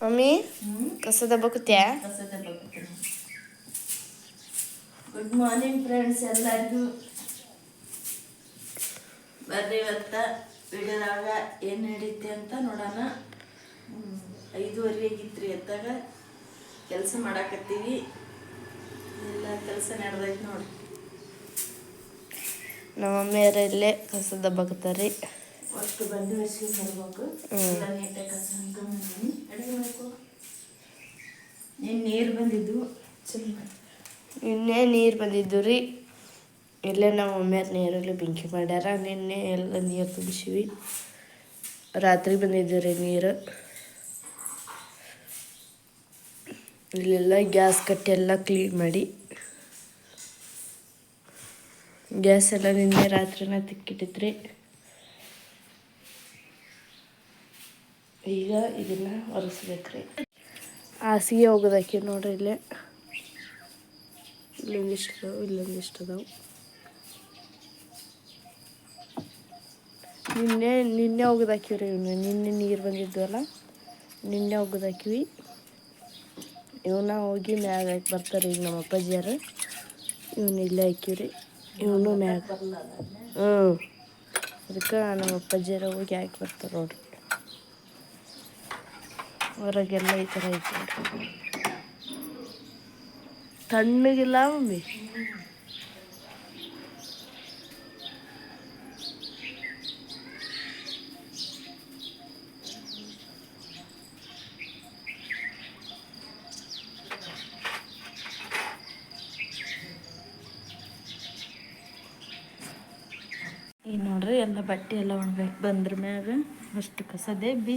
Mummy ಕಸದ ಬಗ್ತ್ಯಾ ಕಸದ ಬಗ್ಗೆ ಗುಡ್ ಮಾರ್ನಿಂಗ್ ಫ್ರೆಂಡ್ಸ್ ಎಲ್ಲರಿಗೂ ಬರ್ರಿ ಇವತ್ತ ವಿಡಿಯೋದಾಗ ಏನು ನಡೀತಿ ಅಂತ ನೋಡೋಣ. ಐದುವರೆ ಆಗಿತ್ತು ಆಗಿತ್ರಿ ಎತ್ತಾಗ. ಕೆಲಸ ಮಾಡಾಕತ್ತೀವಿ. ಎಲ್ಲ ಕೆಲಸ ನಡೆದೈತೆ ನೋಡಿ ನಮ್ಮ ಮಮ್ಮಿಯರ ಇಲ್ಲೇ ಕಸದ ಬಗ್ತಾರಿ ಅಷ್ಟು ಬಂದು ಬರ್ಬೇಕು. ಎಲ್ಲ ನೀಟಾಗಿ ಕಸ ಹಾಕೊಂಡ್ಬಂದೀನಿ ಅಡುಗೆ ಮಾಡಬೇಕು ನೀನು ನೀರು ಬಂದಿದ್ದು? ಚಲೋ ನಿನ್ನೆ ನೀರು ಬಂದಿದ್ದು ರೀ. ಇಲ್ಲೇ ನಮ್ಮ ಮಮ್ಮಿಯರ್ ನೀರಲ್ಲಿ ಬೆಂಕಿ ಮಾಡ್ಯಾರ. ನಿನ್ನೆ ಎಲ್ಲ ನೀರು ತುಂಬಿಸಿವಿ. ರಾತ್ರಿ ಬಂದಿದ್ದು ರೀ ನೀರು. ಇಲ್ಲೆಲ್ಲ ಗ್ಯಾಸ್ ಕಟ್ಟಿ ಎಲ್ಲ ಕ್ಲೀನ್ ಮಾಡಿ. ಗ್ಯಾಸ್ ಎಲ್ಲ ನಿನ್ನೆ ರಾತ್ರಿನ ತಿಕ್ಕಿಟ್ಟಿದ್ರಿ ಈಗ ಇದನ್ನ ಒರೆಸ್ಬೇಕ್ರಿ ಹಾಸಿಗೆ ಹೋಗೋದಕ್ಕೆ ನೋಡ್ರಿ ಇಲ್ಲೇ. ಇಲ್ಲೊಂದಿಷ್ಟು ಅದಾವು ಇಲ್ಲೊಂದಿಷ್ಟು ಅದಾವು. ನಿನ್ನೆ ನಿನ್ನೆ ಒಗ್ದಾಕಿವ್ರಿ ಇವನ್ನ ನಿನ್ನೆ ನೀರು ಬಂದಿದ್ವಲ್ಲ, ನಿನ್ನೆ ಒಗ್ದಾಕಿವಿ ಇವನ್ನ ಹೋಗಿ ಮ್ಯಾಗ ಹಾಕಿ ಬರ್ತಾರೆ ಈಗ ನಮ್ಮ ಅಪ್ಪಾಜಿಯರು ಇವನ್ನ ಇಲ್ಲೇ ಹಾಕಿವ್ರಿ. ಇವನು ಮ್ಯಾಗ. ಹ್ಞೂ ಅದಕ್ಕೆ ನಮ್ಮ ಅಪ್ಪಾಜಿಯರ ಹೋಗಿ ಹಾಕಿ ಬರ್ತಾರೆ ನೋಡ್ರಿ. ಹೊರಗೆಲ್ಲ ಈ ಥರ ಐತೆ ತಣ್ಣಗಿಲ್ಲ ಮಮ್ಮಿ? ಈಗ ನೋಡ್ರಿ ಎಲ್ಲ ಬಟ್ಟೆ ಎಲ್ಲ ಒಣಬೇಕು ಬಂದ್ರ ಮ್ಯಾಗ. ಅಷ್ಟು ಕಸದೆ ಬಿ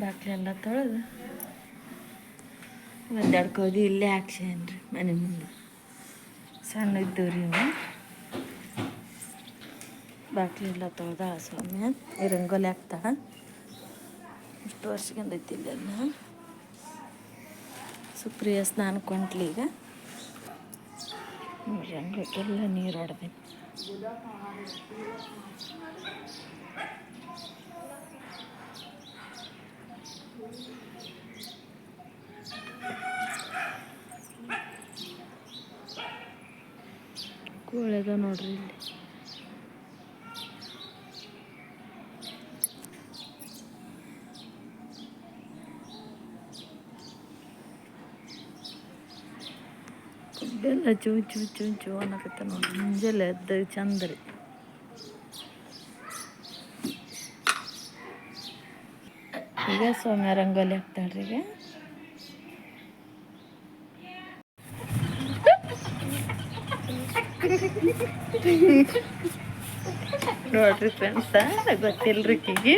ಬಾಕ್ಲಿ ಎಲ್ಲ ತೊಳೆದು. ಒದ್ದಾಡ್ಕೋದು ಇಲ್ಲೇ ಹಾಕ್ಸೇನ್ರಿ ಮನೆ ಮುಂದೆ. ಸಣ್ಣ ಇದ್ದವು ರೀ ಇವು ಬಾಕ್ಲಿ ಎಲ್ಲ ತೊಳೆದ ಸ್ವಾಮಿ. ಈ ರಂಗೋಲಿ ಹಾಕ್ತಾಳ ಇಷ್ಟು ವರ್ಷಗಂದೈತಿ ಇಲ್ಲೆಲ್ಲ ಸುಪ್ರಿಯ ಸ್ನಾನ ಕೊಂಟ್ಲಿ ಈಗ. ನೋಡ್ರಿ ಹಂಗಕ್ಕೆಲ್ಲ ನೀರು ಹೊಡೆದೈತಿ ಕೋಳಿ ಅದ ನೋಡ್ರಿ ಇಲ್ಲಿ ಬೆಲ್ಲ ಚೂ ಚೂ ಚೂ ಚೂ ಅನ್ನಕತ್ತ ನೋಡ್ರಿ ಮುಂಜಾನೆ ಎದ್ದ ಚಂದ ರೀ ಈಗ ಸೌಮ್ಯ ರಂಗೋಲಿ ಹಾಕ್ತಾಳ್ರಿ ಈಗ. ನೋಡ್ರಿ ಫ್ರೆಂಡ್ಸ ಗೊತ್ತಿಲ್ರಿ ಕೀಗಿ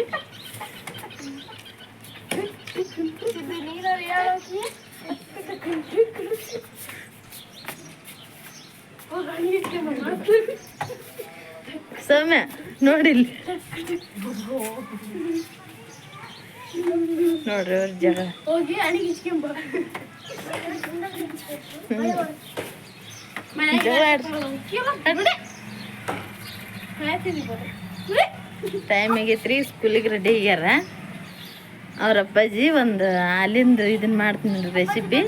ಸೌಮ್ಯ ನೋಡಿಲ್ಲಿ. ನೋಡ್ರಿ ಅವ್ರ ಜಗ. ಟೈಮ್ ಆಗೈತ್ರಿ ಸ್ಕೂಲಿಗೆ ರೆಡಿ ಆಗ್ಯಾರ. ಅವ್ರ ಅಪ್ಪಾಜಿ ಒಂದು ಹಾಲಿಂದ ಇದನ್ನ ಮಾಡ್ತೀನಿ ರೆಸಿಪಿ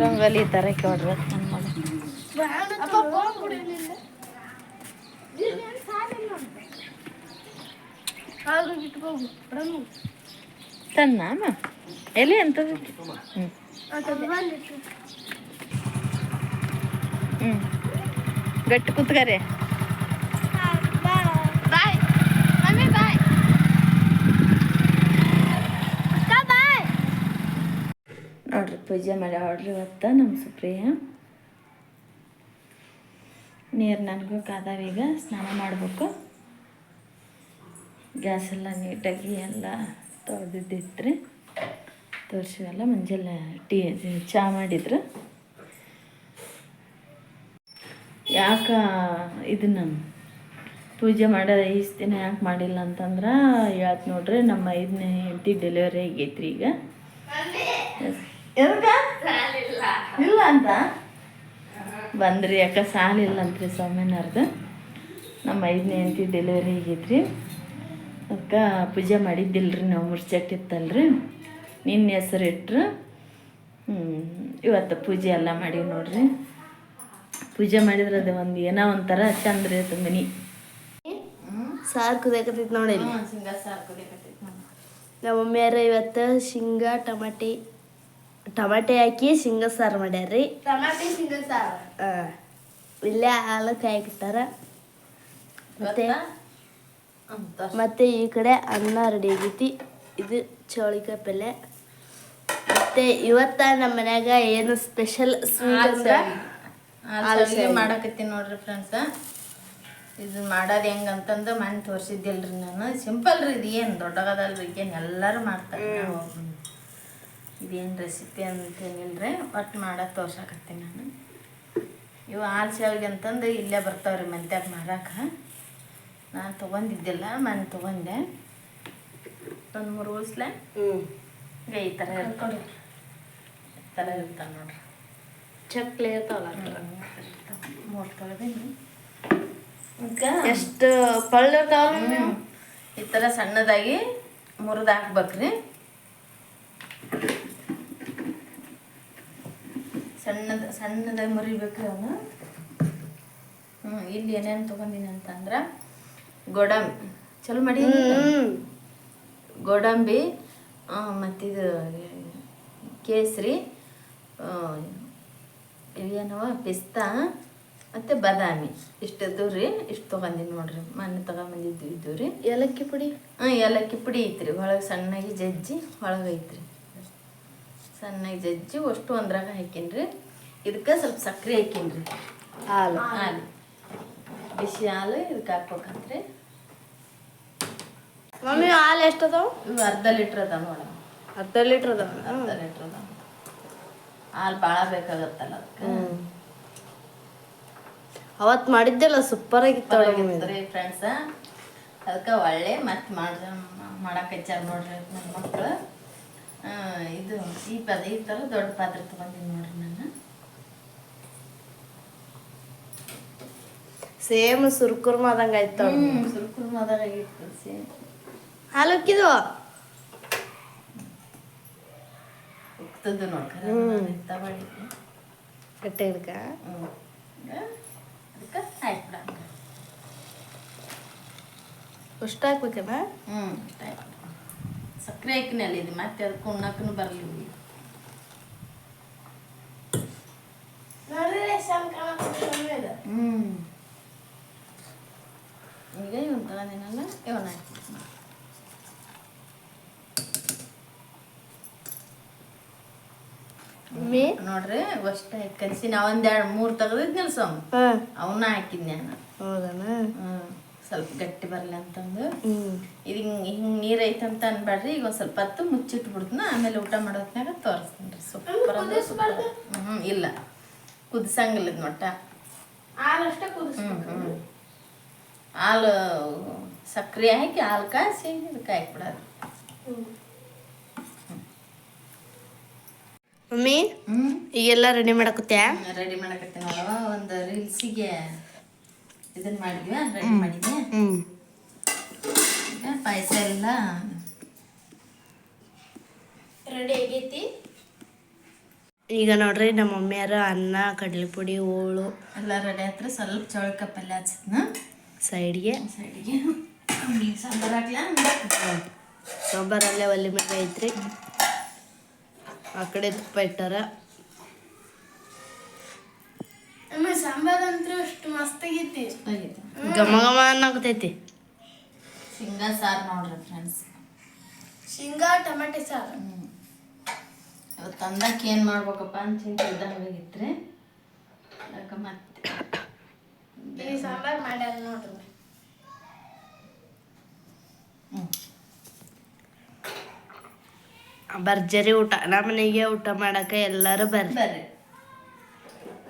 ರಂಗೋಲಿ ತರಕ್ಕೆ ಕೇಳ್ರಿ ನನ್ನ ಮಗ. ತನ್ನ ಎಲ್ಲಿ ಅಂತ ಹ್ಞೂ ಹ್ಞೂ ಗಟ್ಟಿ ಬಾ ಬಾಯ್. ಮಮ್ಮಿ ಬಾಯ್. ಬಾಯ್. ನೋಡ್ರಿ ಪೂಜೆ ಮಾಡಿ ಆಡ್ರಿ ಇವತ್ತು ನಮ್ಮ ಸುಪ್ರಿಯ. ನೀರು ನನಗೂ ಕಾದಾವೀಗ ಸ್ನಾನ ಮಾಡಬೇಕು. ಗ್ಯಾಸ್ ಎಲ್ಲ ನೀಟಾಗಿ ಎಲ್ಲ ತೊಳೆದಿದ್ದಿತ್ತು ತೋರಿಸಿವಲ್ಲ ಮುಂಜಾನೆ ಟೀ ಚಹಾ ಮಾಡಿದ್ರು. ಯಾಕ ಇದನ್ನ ಪೂಜೆ ಮಾಡೋ ಈ ದಿನ ಯಾಕೆ ಮಾಡಿಲ್ಲ ಅಂತಂದ್ರೆ ಹೇಳ್ತು ನೋಡ್ರಿ ನಮ್ಮ ಐದನೇ ಹೆಂಡತಿ ಡೆಲಿವರಿ ಆಗೈತ್ರಿ ಈಗ? ಇಲ್ಲ ಅಂತ? ಬಂದ್ರಿ ಯಾಕೆ ಸಾಲಿಲ್ಲ ಅಂತ್ರಿ ಸೌಮ್ಯನರ್ದು. ನಮ್ಮ ಐದನೇ ಹೆಂಡತಿ ಡೆಲಿವರಿ ಆಗೈತ್ರಿ. ಅದಕ್ಕೆ ಪೂಜೆ ಮಾಡಿದ್ದಿಲ್ರಿ ನಾವು ಮುರ್ಚಾಕಿತ್ತಲ್ರಿ ನಿನ್ನ ಹೆಸರು ಇಟ್ಟರು ಹ್ಮ್, ಇವತ್ತು ಪೂಜೆ ಎಲ್ಲ ಮಾಡೀವಿ ನೋಡ್ರಿ. ಪೂಜೆ ಮಾಡಿದ್ರೆ ಅದು ಒಂದು ಏನೋ ಒಂಥರ ಚಂದ ರೀ ಅದು ಮನಿ. ಸಾರು ಕುದಿಯಕತ್ತೈತಿ ನೋಡಿ ನಮ್ಮ ಮಮ್ಮಿಯಾರ ಇವತ್ತು ಶೇಂಗಾ ಟಮಾಟಿ ಟಮಾಟೆ ಹಾಕಿ ಶೇಂಗಾ ಸಾರು ಮಾಡ್ಯಾರ್ರಿ. ಟಮಾಟಿ ಶೇಂಗಾ ಸಾರು. ಹಾಂ ಇಲ್ಲೇ ಹಾಲು ಕಾಯ್ಕಿಟ್ಟಾರ ಮತ್ತೆ ಮತ್ತೆ ಈ ಕಡೆ ಅನ್ನ ರೆಡಿ ಆಗೈತಿ. ಇದು ಚೌಳಿಕಾಯಿ ಪಲ್ಯ. ಮತ್ತೆ ಇವತ್ತ ನಮ್ಮ ಮನ್ಯಾಗ ಏನು ಸ್ಪೆಷಲ್ ಸ್ವೀಟ್ ಅಂದ್ರೆ? ಮಾಡಕತ್ತೀನಿ ನೋಡ್ರಿ ಫ್ರೆಂಡ್ಸ್ ಇದು ಮಾಡೋದು ಹೆಂಗಂತಂದು ಮನೆ ತೋರಿಸಿದ್ದಿಲ್ರಿ ನಾನು. ಸಿಂಪಲ್ ರೀ ಇದು ಏನು ದೊಡ್ಡಗದಲ್ರಿ ಏನು ಎಲ್ಲರೂ ಮಾಡ್ತಾರೆ. ನಾವು ಇದೇನು ರೆಸಿಪಿ ಅಂತೇನಿಲ್ರಿ ಒಟ್ಟು ಮಾಡೋದು ತೋರ್ಸಕತ್ತೀನಿ ನಾನು. ಇವು ಹಾಲು ಶಾವಿಗೆ ಅಂತಂದು ಇಲ್ಲೇ ಬರ್ತಾವ್ರಿ ಮಂತ್ಯಾಗ ಮಾರಾಕ ನಾನು ತೊಗೊಂಡಿದ್ದಿಲ್ಲ ನಾನು ತೊಗೊಂಡೆ. ಒಂದು ಮೂರು ಉಳಿಸ್ಲೆ ಹ್ಞೂ ಈ ಥರ ಇರ್ತಾರೆ ಈ ಥರ ಇರ್ತಾವೆ ನೋಡ್ರಿ. ಚಕ್ಲಿ ಇರ್ತಾವಲ್ಲ ಮೂರು ತೊಳೆದೀನಿ ಈಗ? ಎಷ್ಟು ಪಳ್ಳ. ಈ ಥರ ಸಣ್ಣದಾಗಿ ಮುರಿದು ಹಾಕ್ಬೇಕ್ರಿ. ಸಣ್ಣದ ಸಣ್ಣದಾಗಿ ಮುರಿಬೇಕು ಅವನು. ಹ್ಞೂ ಇಲ್ಲಿ ಏನೇನು ತೊಗೊಂಡಿನಿ ಅಂತಂದ್ರೆ ಗೋಡಂಬಿ. ಚಲೋ ಮಾಡಿ ಗೋಡಂಬಿ ಮತ್ತಿದು ಕೇಸರಿ ಏನವ ಪಿಸ್ತಾ ಮತ್ತು ಬಾದಾಮಿ. ಇದ್ದವು ರೀ ಇಷ್ಟು ತೊಗೊಂಡಿನಿ ನೋಡ್ರಿ. ಮೊನ್ನೆ ತೊಗೊಂಬಂದಿದ್ದು ಇದ್ದು ರೀ. ಏಲಕ್ಕಿ ಪುಡಿ? ಹಾಂ ಏಲಕ್ಕಿ ಪುಡಿ ಐತ್ರಿ. ಒಳಗೆ ಸಣ್ಣಗೆ ಜಜ್ಜಿ ಒಳಗೆ ಐತ್ರಿ. ಸಣ್ಣಗೆ ಜಜ್ಜಿ ಅಷ್ಟು ಒಂದ್ರಾಗ ಹಾಕೀನಿ ಇದಕ್ಕೆ ಸ್ವಲ್ಪ ಸಕ್ಕರೆ ಹಾಕಿನ್ರಿ ಹಾಲು. ಹಾಲು. ಬಿಸಿ ಹಾಲು ಇದಕ್ಕೆ ಹಾಕ್ಬೇಕಂತ್ರಿ. ಮಮ್ಮಿ ಹಾಲು ಎಷ್ಟು ಅದಾವ ಇವು ಅರ್ಧ ಲೀಟ್ರ್ ಅದಾವ ನೋಡಮ್ಮ. ಅರ್ಧ ಲೀಟ್ರ್ ಅದಾವ? ಅರ್ಧ ಲೀಟ್ರ್ ಅದಾವ. ಹಾಲು ಭಾಳ ಬೇಕಾಗತ್ತಲ್ಲ ಅದಕ್ಕೆ. ಅವತ್ತು ಮಾಡಿದ್ದೆಲ್ಲ ಸೂಪರ್ ಆಗಿತ್ತು ರೀ ಫ್ರೆಂಡ್ಸ ಅದಕ್ಕೆ ಒಳ್ಳೆ ಮತ್ತೆ ಮಾಡ ಮಾಡಕ್ಕೆ ಹಚ್ಚಾರ ನೋಡ್ರಿ ನನ್ನ ಮಕ್ಕಳು ಇದು ಈ ಪದ ಈ ಥರ ದೊಡ್ಡ ಪಾತ್ರೆ ತೊಗೊಂಡಿನಿ ನೋಡ್ರಿ ನಾನು. ಸೇಮ್ ಸುರ್ಕುರ್ಮ ಆದಂಗ ಆಯ್ತು ಸುರ್ಕುರ್ಮದಾಗ ಆಗಿತ್ತು ಸೇಮ್ ಹಾಲು ಉಕ್ಕಿದ್ವು ಉಕ್ತದ್ದು ಹಿಡ್ಕ ಹ್ಞೂ ಅದಕ್ಕೆ ಹಾಕ್ಬಿಡ ಅಷ್ಟು ಹಾಕ್ಬೇಕಮ್ಮ? ಹ್ಞೂ ಸಕ್ಕರೆ ಹಾಕಿನಲ್ಲಿ ಇದು ಮತ್ತೆ ಅದಕ್ಕೆ ಉಣ್ಣಕ್ಕೂ ಬರಲಿ ಹ್ಞೂ ಈಗ ಇವನ್ ತಗೊಂಡಿನಲ್ಲ ಇವನ್ ಹಾಕ್ಬಿಡ್ತೀನಿ ಮಮ್ಮಿ? ನೋಡ್ರಿ ಅಷ್ಟೇ ಕಲಸಿ ನಾ ಒಂದೆರಡು ಮೂರು ತೆಗೆದಿದ್ನಲ್ಲ ಸೊಮ್ ಅವನ್ನ ಹಾಕಿದ್ನ ನಾನು. ಸ್ವಲ್ಪ ಗಟ್ಟಿ ಬರಲಿ ಅಂತಂದು. ಹ್ಞೂ ಇದು ಹಿಂಗೆ ಹಿಂಗೆ ನೀರು ಐತಂತ ಅನ್ಬೇಡ್ರಿ ಈಗ ಒಂದು ಸ್ವಲ್ಪ ಹೊತ್ತು ಮುಚ್ಚಿಟ್ಬಿಡ್ತೀನಿ ಆಮೇಲೆ ಊಟ ಮಾಡೋತ್ನಾಗ ತೋರಿಸ್ತೀನಿ ರೀ. ಸೂಪರ್ ಅಂದ್ರೆ ಹ್ಞೂ ಇಲ್ಲ. ಕುದಿಸಂಗಿಲ್ಲ ಹ್ಞೂ ಹ್ಞೂ ಹಾಲು ಸಕ್ಕರೆ ಹಾಕಿ ಹಾಲು ಕಾಯಿಸಿ ಇದಕ್ಕೆ ಹಾಕ್ಬಿಡೋದು ಮಮ್ಮಿ ಈಗೆಲ್ಲ ರೆಡಿ ಮಾಡಕತ್ತೆ ರೆಡಿ ಮಾಡಕತ್ತೆ ನೋಡವ ಒಂದು ರೀಲ್ಸಿಗೆ ಇದನ್ನ ಮಾಡಿದ್ವಿ ರೆಡಿ ಮಾಡಿದ್ವಿ ಈಗ ಪಾಯಸ ಎಲ್ಲ ರೆಡಿ ಆಗೈತಿ? ಈಗ ನೋಡ್ರಿ ನಮ್ಮ ಮಮ್ಮಿಯಾರ ಅನ್ನ ಕಡಲೆ ಪುಡಿ ಹೋಳು ಎಲ್ಲ ರೆಡಿ ಆತ್ರ ಸ್ವಲ್ಪ ಚೌಳಿಕ ಪಲ್ಯ ಹಚ್ಚಿದ್ನ. ಸೈಡ್ಗೆ ಸೈಡ್ಗೆ ಸಾಂಬಾರು ಹಾಕ್ಲಾ? ಸಾಂಬಾರಲ್ಲೇ ಒಲೆ ಮೇಲೆ ಐತ್ರಿ. ಆ ಕಡೆ ತುಪ್ಪ ಇಟ್ಟಾರ. ಸಾಂಬಾರು ಅಂತೂ ಅಷ್ಟು ಮಸ್ತಾಗೈತಿ. ಘಮ ಘಮ ಅನ್ನಕತೈತಿ. ಶೇಂಗಾ ಸಾರು ನೋಡ್ರಿ ಫ್ರೆಂಡ್ಸ್ ಶೇಂಗಾ ಟೊಮೆಟೊ ಸಾರು. ಇವತ್ತು ತಂದಕ್ಕೆ ಏನು ಮಾಡ್ಬೇಕಪ್ಪ ಅಂತ ಚಿಂತೆ ಇದ್ದಂಗೆ ಆಗಿತ್ರಿ ಅದಕ್ಕೆ ಮತ್ತೆ ಈ ಸಾಂಬಾರು ಮಾಡ್ಯಾರ ನೋಡ್ರಿ. ಹ್ಞೂ ಭರ್ಜರಿ ಊಟ. ನಮ್ಮ ಮನೆಗೆ ಊಟ ಮಾಡಕ್ಕೆ ಎಲ್ಲರೂ ಬರ್ರಿ. ಬರ್ರಿ.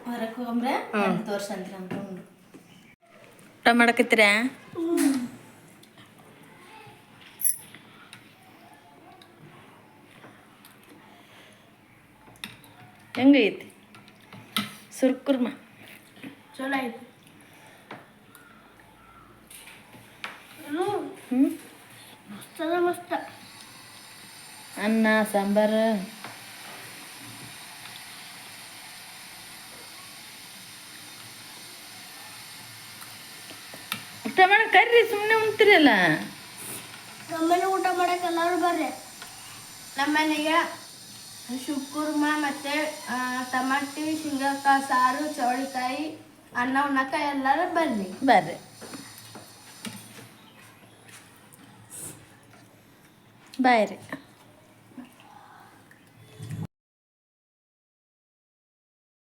ಹೊರಕ್ಕೆ ಹೋಗ್ರೆ ತೋರ್ಸಂತ್ರಿ ಊಟ ಮಾಡಕತ್ತೀರಾ? ಹೆಂಗೈತಿ ಸುರ್ಕುರ್ಮ ಚಲೋ ಐತಿ. ಹ್ಞೂ ಮಸ್ತ್. ಅನ್ನ ಸಾಂಬಾರು. ಊಟ ಮಾಡಿ ಕರ್ರಿ ಸುಮ್ಮನೆ ಉಣ್ತಿರಲ್ಲ? ನಮ್ಮನೆ ಊಟ ಮಾಡಕ್ಕೆ ಎಲ್ಲರೂ ಬರ್ರಿ. ನಮ್ಮನೆಗೆ ಶುಕ್ರಮ ಮತ್ತೆ ಟಮಾಟಿ ಶೇಂಗಾಕಾಯಿ ಸಾರು ಚೌಳಿಕಾಯಿ ಅನ್ನ ಉಣ್ಣಕ್ಕ ಎಲ್ಲರೂ ಬರ್ರಿ. ಬರ್ರಿ. ಬಾಯ್ ರೀ